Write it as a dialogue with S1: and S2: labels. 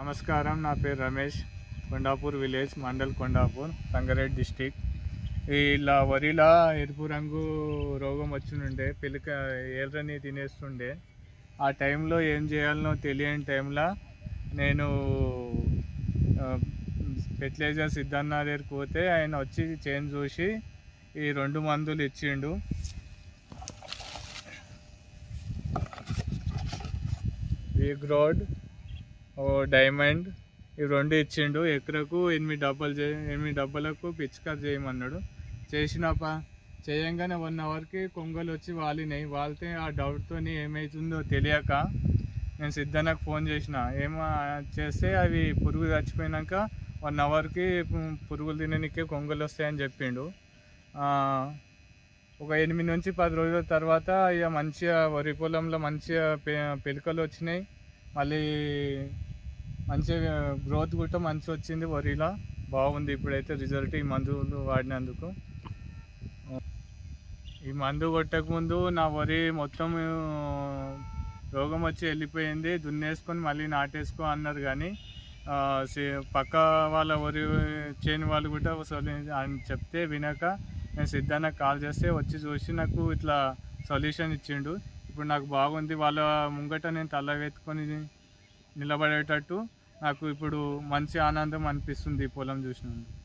S1: నమస్కారం నా పేరు Ramesh. Kondapur village mandal Kondapur Rangareddy district. ఇలా వరిలా ఎరుపు రంగు రోగం వచ్చినుండే పిలక ఎర్రని తినేస్తుండే. ఆ టైంలో ఏం చేయాలనో తెలియని టైంలో నేను ఫెర్టిలైజర్ సిద్ధన్న దగ్గరికి పోతే ఆయన వచ్చి చేంజ్ చూసి ఈ రెండు మందులు ఇచ్చిండు. వీక్ రోడ్ ఓ డైమండ్. ఈ రెండు ఇచ్చిండు. ఎకరకు ఎనిమిది డబ్బాలు చే ఎనిమిది డబ్బాలకు పిచ్చుక చేయమన్నాడు. చేసినప్ప చేయంగానే వన్ అవర్కి కొంగలు వచ్చి వాలినాయి. వాలితే ఆ డౌట్తో ఏమవుతుందో తెలియక నేను సిద్ధన్నకు ఫోన్ చేసిన. ఏమో చేస్తే అవి పురుగు చచ్చిపోయినాక వన్ అవర్కి పురుగులు తిననికే కొంగలు వస్తాయని చెప్పిండు. ఒక ఎనిమిది నుంచి పది రోజుల తర్వాత ఇక మంచిగా వరి పొలంలో మంచిగా పె- పిలకలు వచ్చినాయి. మళ్ళీ మంచిగా గ్రోత్ కూడా మంచి వచ్చింది వరిలా. బాగుంది ఇప్పుడైతే రిజల్ట్ ఈ మందులు వాడినందుకు. ఈ మందు కొట్టకముందు నా వరి మొత్తం రోగం వచ్చి వెళ్ళిపోయింది. దున్నేసుకొని మళ్ళీ నాటేసుకో అన్నారు కానీ పక్క వాళ్ళ వరి చేయని వాళ్ళు కూడా సొల్యూ- అని చెప్తే వినక నేను సిద్ధానికి కాల్ చేస్తే వచ్చి చూసి నాకు ఇట్లా సొల్యూషన్ ఇచ్చిండు. ఇప్పుడు నాకు బాగుంది. వాళ్ళ ముంగట నేను తల వెతుకొని నిలబడేటట్టు నాకు ఇప్పుడు మంచి ఆనందం అనిపిస్తుంది ఈ పొలం చూసినందుకు.